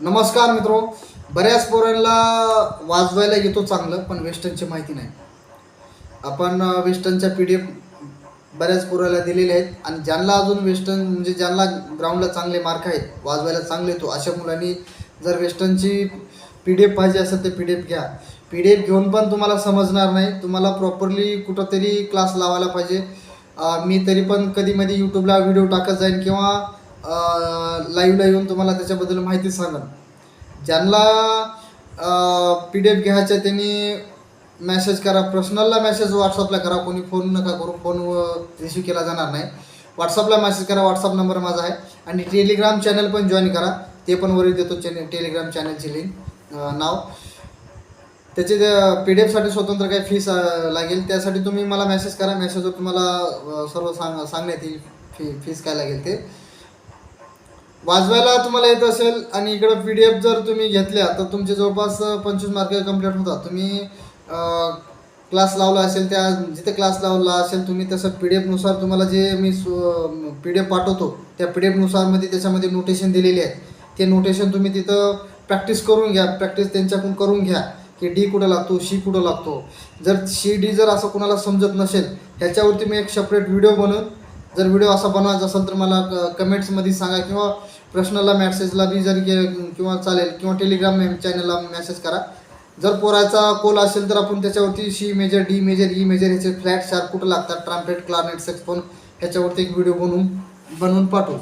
नमस्कार मित्रो. बऱ्याच पोरांना वाजवायला येतो चांगलं पण वेस्टर्नची माहिती नाही. आपण वेस्टर्नच्या पी डी एफ बऱ्याच पोराला दिलेले आहेत आणि ज्यांना अजून वेस्टर्न म्हणजे ज्यांना ग्राउंडला चांगले मार्क आहेत वाजवायला चांगले येतो अशा मुलांनी जर वेस्टर्नची पी डी एफ पाहिजे असेल तर पी डी एफ घ्या. पी डी एफ घेऊन पण तुम्हाला समजणार नाही. तुम्हाला प्रॉपरली कुठंतरी क्लास लावायला पाहिजे. मी तरी पण कधी मध्ये यूट्यूबला व्हिडिओ टाकत जाईन किंवा लाईव्हला येऊन तुम्हाला त्याच्याबद्दल माहिती सांगेन. ज्यांना पी डी एफ घ्यायचं त्यांनी मेसेज करा. पर्सनलला मेसेज व्हॉट्सअपला करा. कोणी फोन नका करू. फोन रिसिव्ह केला जाणार नाही. व्हॉट्सअपला मेसेज करा. व्हॉट्सअप नंबर माझा आहे. आणि टेलिग्राम चॅनल पण जॉईन करा. ते पण वरील देतो चॅनल टेलिग्राम चॅनलची लिंक नाव. त्याचे पी डी एफसाठी स्वतंत्र काही फीस लागेल. त्यासाठी तुम्ही मला मेसेज करा. मेसेजवर तुम्हाला सर्व सांग सांगण्यात येईल. फी फीस काय लागेल ते. वाजवायला तुम्हाला येत असेल आणि इकडं पी डी एफ जर तुम्ही घेतल्या तर तुमचे जवळपास पंचवीस मार्क कंप्लीट होतात. तुम्ही क्लास लावला असेल त्या जिथे क्लास लावला असेल तुम्ही तसं पी डी एफनुसार तुम्हाला जे मी पी डी एफ पाठवतो त्या पी डी एफनुसारमध्ये त्याच्यामध्ये नोटेशन दिलेली आहे ते नोटेशन तुम्ही तिथं प्रॅक्टिस करून घ्या. प्रॅक्टिस त्यांच्याकडून करून घ्या की डी कुठं लागतो शी कुठं लागतो. जर शी डी जर असं कोणाला समजत नसेल ह्याच्यावरती मी एक सेपरेट व्हिडिओ बनवून जर व्हिडिओ असा बनवायचा असेल तर मला कमेंट्समध्ये सांगा किंवा प्रश्नाला मॅसेजला बी जर गे- किंवा चालेल किंवा टेलिग्राम चॅनलला मेसेज करा. जर पोराचा कोल असेल तर आपण त्याच्यावरती C major D major E major ह्याचे फ्लॅट शार्प कुठं लागतात? ट्राम्पेट क्लारनेट सेक्सफोन ह्याच्यावरती एक व्हिडिओ बनवून बनवून पाठवू.